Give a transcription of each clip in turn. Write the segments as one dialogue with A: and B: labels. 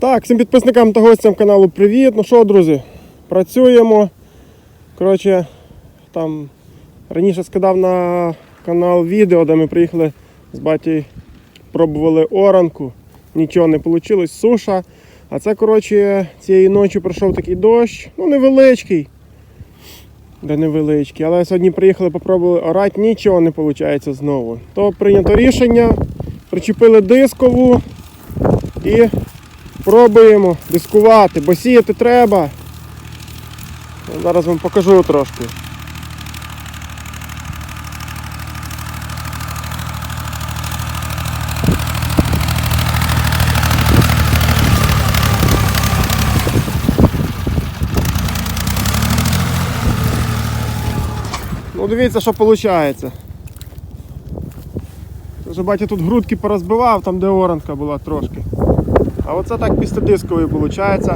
A: Так, всім підписникам та гостям каналу привіт. Ну що, друзі, працюємо. Коротше, там раніше скидав на канал відео, де ми приїхали з батьком, пробували оранку. Нічого не вийшло, суша. А це, коротше, цієї ночі пройшов такий дощ, ну невеличкий. Де невеличкий. Але сьогодні приїхали, попробували орати, нічого не виходить знову. То прийнято рішення, причепили дискову і Пробуємо дискувати, бо сіяти треба. Зараз вам покажу трошки. Ну дивіться, що виходить. Вже батя тут грудки порозбивав, там де оранка була трошки. А оце так після дискової виходить.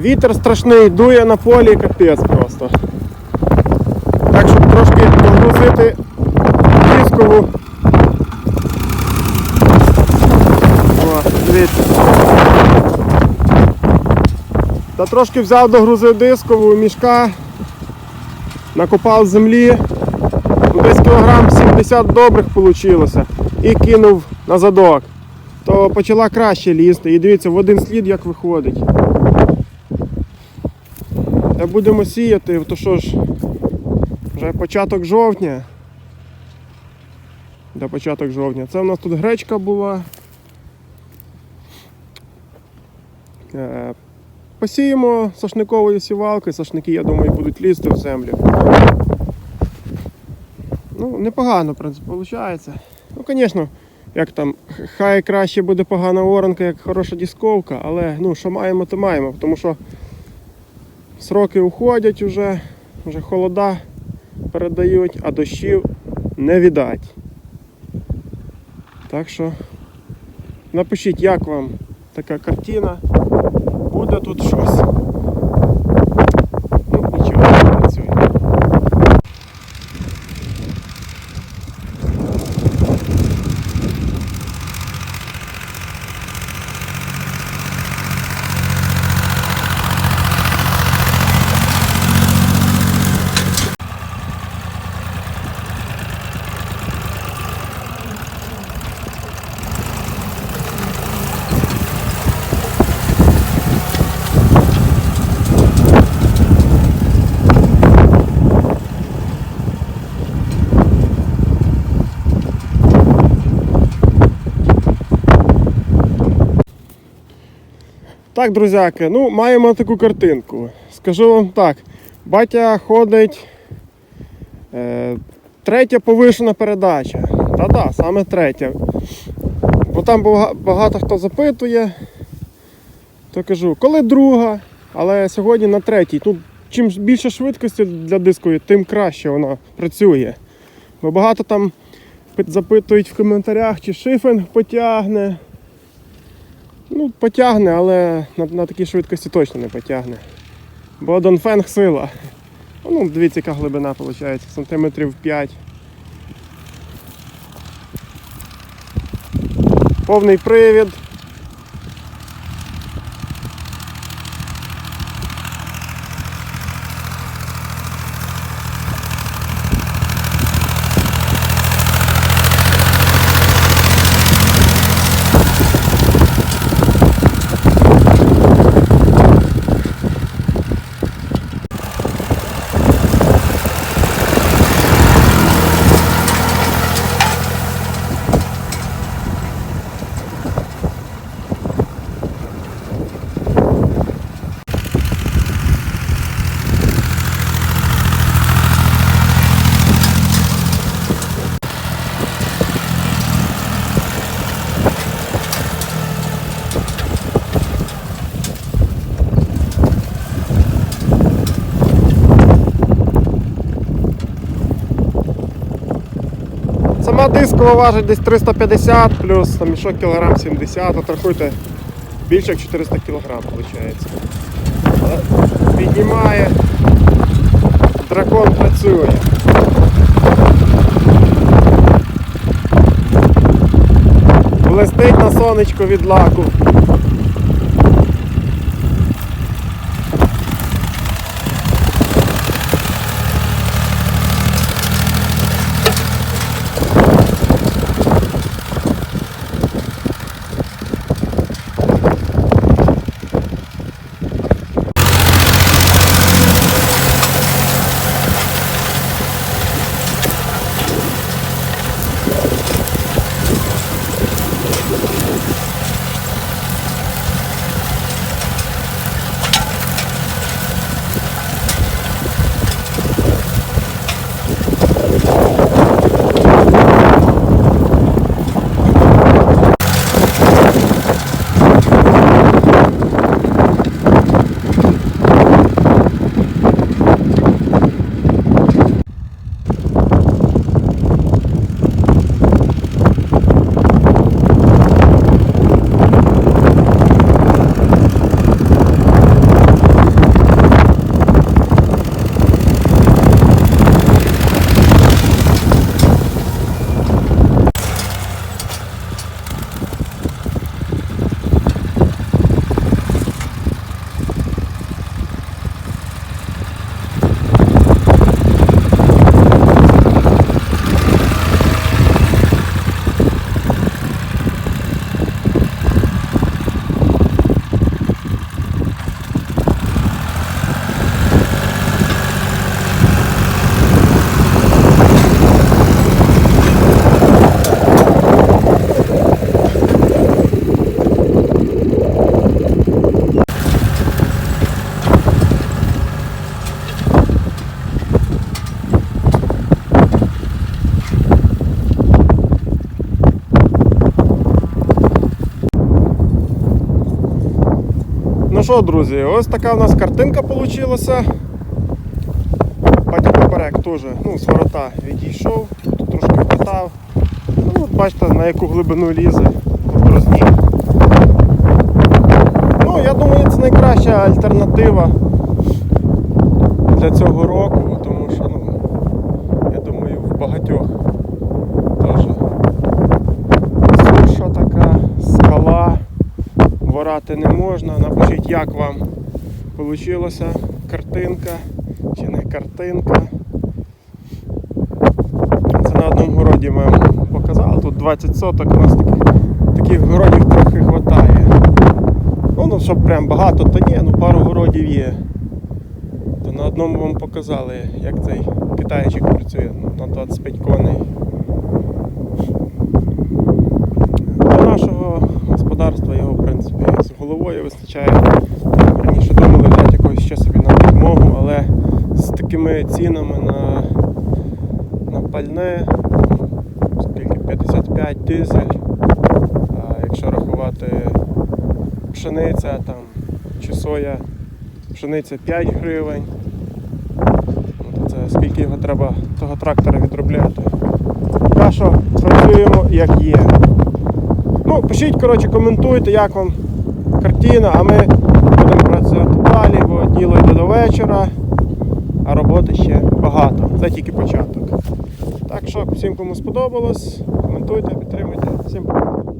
A: Вітер страшний, дує на полі, капець просто. Так, щоб трошки догрузити дискову. О, дивіться. Та трошки взяв, догрузив дискову мішка, накопав землі. Ну, Десь кілограм 70 добрих вийшло і кинув на задок то почала краще лізти. І дивіться, в один слід як виходить. Та будемо сіяти, то що ж, вже початок жовтня. До початок жовтня. Це у нас тут гречка була. Е, Посіємо сошниковою сівалкою, сошники, я думаю, будуть лізти в землю. Ну, непогано, в принципі, виходить. Ну, звісно, як там, хай краще буде погана оранка, як хороша дісковка, але ну, що маємо, то маємо, тому що сроки уходять вже, вже холода передають, а дощів не віддать. Так що напишіть, як вам така картина. Буде тут щось. Ну, нічого, працює. Так, друзяки, ну маємо таку картинку. Скажу вам так, батя ходить е, третя повишена передача. Та-да, саме третя. Бо там багато хто запитує, то кажу, коли друга, але сьогодні на третій. Тут чим більше швидкості для дискової, тим краще вона працює. Бо багато там запитують в коментарях, чи шифинг потягне. Ну, потягне, але на, на такій швидкості точно не потягне. Бо Донфенг сила. Ну, дивіться, яка глибина виходить, сантиметрів 5. Повний привід. Сама дискова важить десь 350 плюс там мішок кілограм 70, отрахуйте більше як 400 кілограм виходить. Піднімає, дракон працює. Блестить на сонечко від лаку. Що, друзі, ось така у нас картинка вийшла. Батя поперек теж, ну, з ворота відійшов, тут трошки вкатав. Ну, от бачите, на яку глибину лізе, розніг. Ну, я думаю, це найкраща альтернатива для цього року, тому що, ну, я думаю, в багатьох теж суша така, скала ворати не можна. Напишіть, як вам вийшла картинка чи не картинка. Це на одному городі ми вам показали. Тут 20 соток, у нас таких, таких городів трохи вистачає. Ну, ну, щоб прям багато, то ні, ну пару городів є. То на одному вам показали, як цей китайчик працює ну, на 25 коней. Для нашого господарства його, в принципі, головою вистачає. Раніше думали взяти якогось ще собі на допомогу, але з такими цінами на, на пальне, скільки 55 дизель, а якщо рахувати пшениця там, чи соя, пшениця 5 гривень, ну, то це скільки його треба того трактора відробляти. Поки що працюємо як є. Ну, пишіть, коротше, коментуйте, як вам картина, а ми будемо працювати далі, бо діло йде до вечора, а роботи ще багато. Це тільки початок. Так що всім, кому сподобалось, коментуйте, підтримуйте. Всім пока.